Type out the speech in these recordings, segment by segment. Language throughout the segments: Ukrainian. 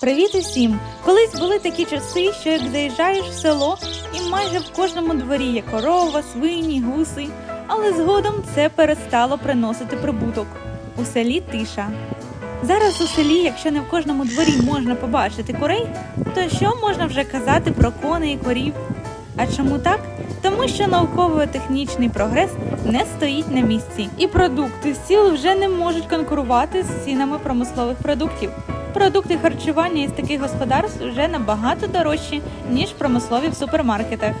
Привіт усім! Колись були такі часи, що як заїжджаєш в село, і майже в кожному дворі є корова, свині, гуси, але згодом це перестало приносити прибуток. У селі тиша. Зараз у селі, якщо не в кожному дворі можна побачити курей, то що можна вже казати про коней і корів? А чому так? Тому що науково-технічний прогрес не стоїть на місці, і продукти з сіл вже не можуть конкурувати з цінами промислових продуктів. Продукти харчування із таких господарств вже набагато дорожчі, ніж промислові в супермаркетах.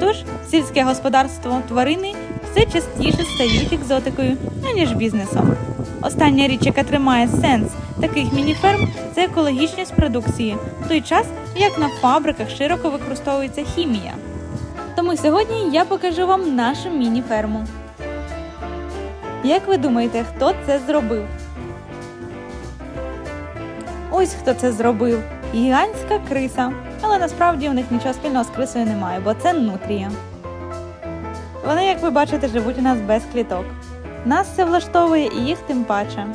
Тож сільське господарство тварини все частіше стають екзотикою, аніж бізнесом. Остання річ, яка тримає сенс таких мініферм, це екологічність продукції, в той час як на фабриках широко використовується хімія. Тому сьогодні я покажу вам нашу міні-ферму. Як ви думаєте, хто це зробив? Ось хто це зробив. Гігантська криса. Але насправді у них нічого спільного з крисою немає, бо це нутрія. Вони, як ви бачите, живуть у нас без кліток. Нас це влаштовує і їх тим паче.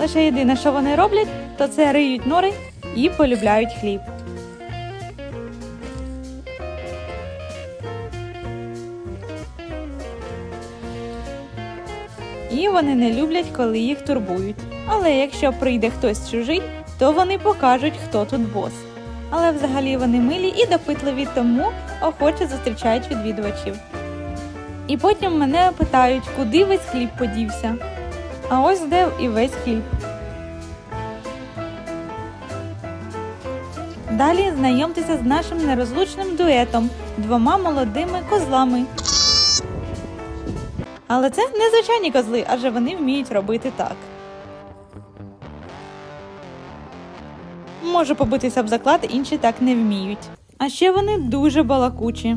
Лише єдине, що вони роблять, то це риють нори і полюбляють хліб. І вони не люблять, коли їх турбують. Але якщо прийде хтось чужий, то вони покажуть, хто тут бос. Але взагалі вони милі і допитливі, тому охоче зустрічають відвідувачів. І потім мене питають, куди весь хліб подівся. А ось де і весь хліб. Далі знайомтеся з нашим нерозлучним дуетом двома молодими козлами. Але це не звичайні козли, адже вони вміють робити так. Можу побитися об заклад, інші так не вміють. А ще вони дуже балакучі.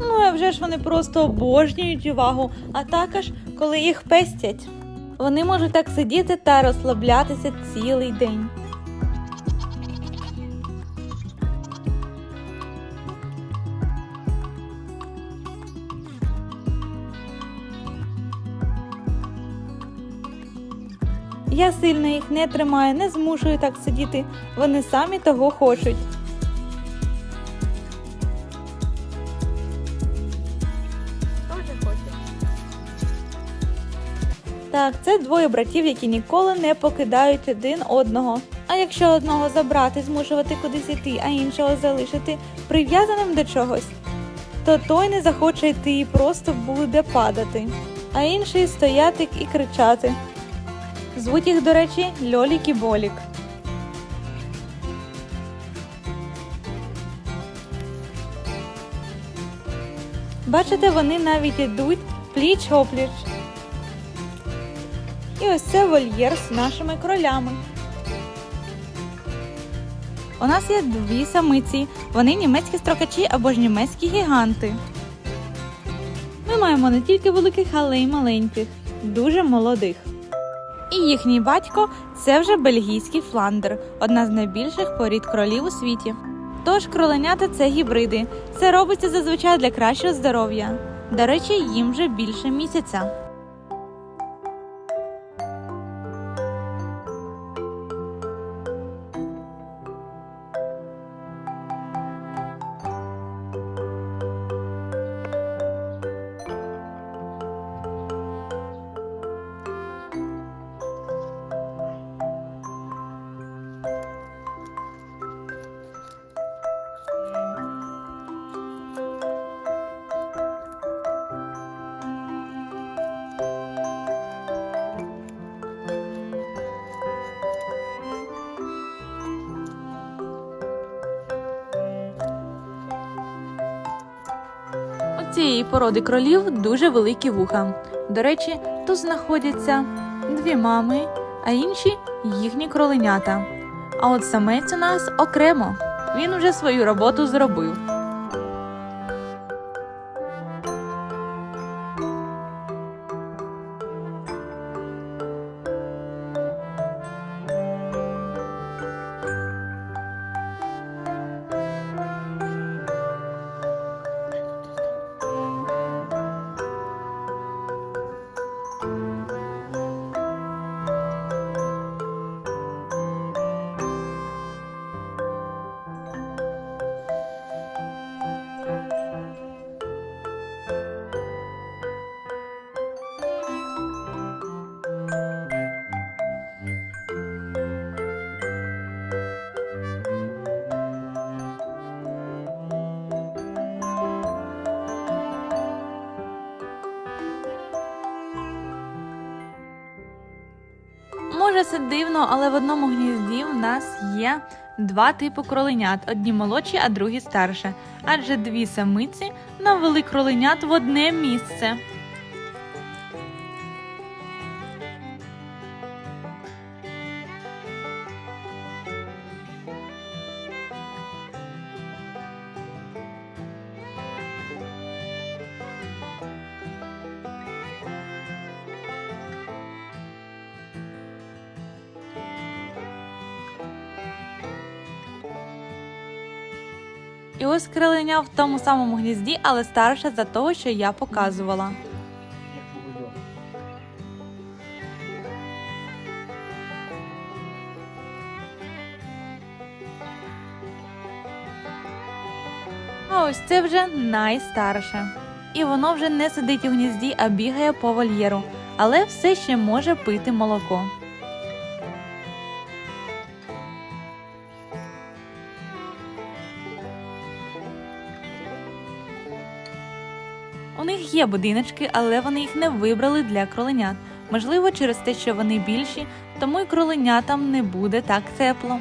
Ну, а вже ж вони просто обожнюють увагу, а також коли їх пестять. Вони можуть так сидіти та розслаблятися цілий день. Я сильно їх не тримаю, не змушую так сидіти. Вони самі того хочуть. Так, це двоє братів, які ніколи не покидають один одного. А якщо одного забрати, змушувати кудись йти, а іншого залишити прив'язаним до чогось, то той не захоче йти і просто буде падати, а інший стояти і кричати. Звуть їх, до речі, Льолік і Болік. Бачите, вони навіть йдуть пліч-опліч. І ось це вольєр з нашими кролями. У нас є дві самиці. Вони німецькі строкачі або ж німецькі гіганти. Ми маємо не тільки великих, але й маленьких, дуже молодих. І їхній батько це вже бельгійський фландер, одна з найбільших порід кролів у світі. Тож кроленята це гібриди. Це робиться зазвичай для кращого здоров'я. До речі, їм вже більше місяця. Цієї породи кролів дуже великі вуха. До речі, тут знаходяться дві мами, а інші їхні кроленята. А от самець у нас окремо. Він уже свою роботу зробив. Може це дивно, але в одному гнізді в нас є два типи кроленят: одні молодші, а другі старше. Адже дві самиці навели кроленят в одне місце. І ось кроленя в тому самому гнізді, але старше за того, що я показувала. А ось це вже найстарше. І воно вже не сидить у гнізді, а бігає по вольєру, але все ще може пити молоко. У них є будиночки, але вони їх не вибрали для кроленят. Можливо, через те, що вони більші, тому й кроленятам не буде так тепло.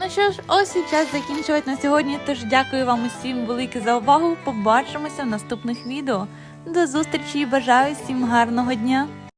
Ну що ж, ось і час закінчувати на сьогодні. Тож дякую вам усім велике за увагу. Побачимося в наступних відео. До зустрічі і бажаю всім гарного дня!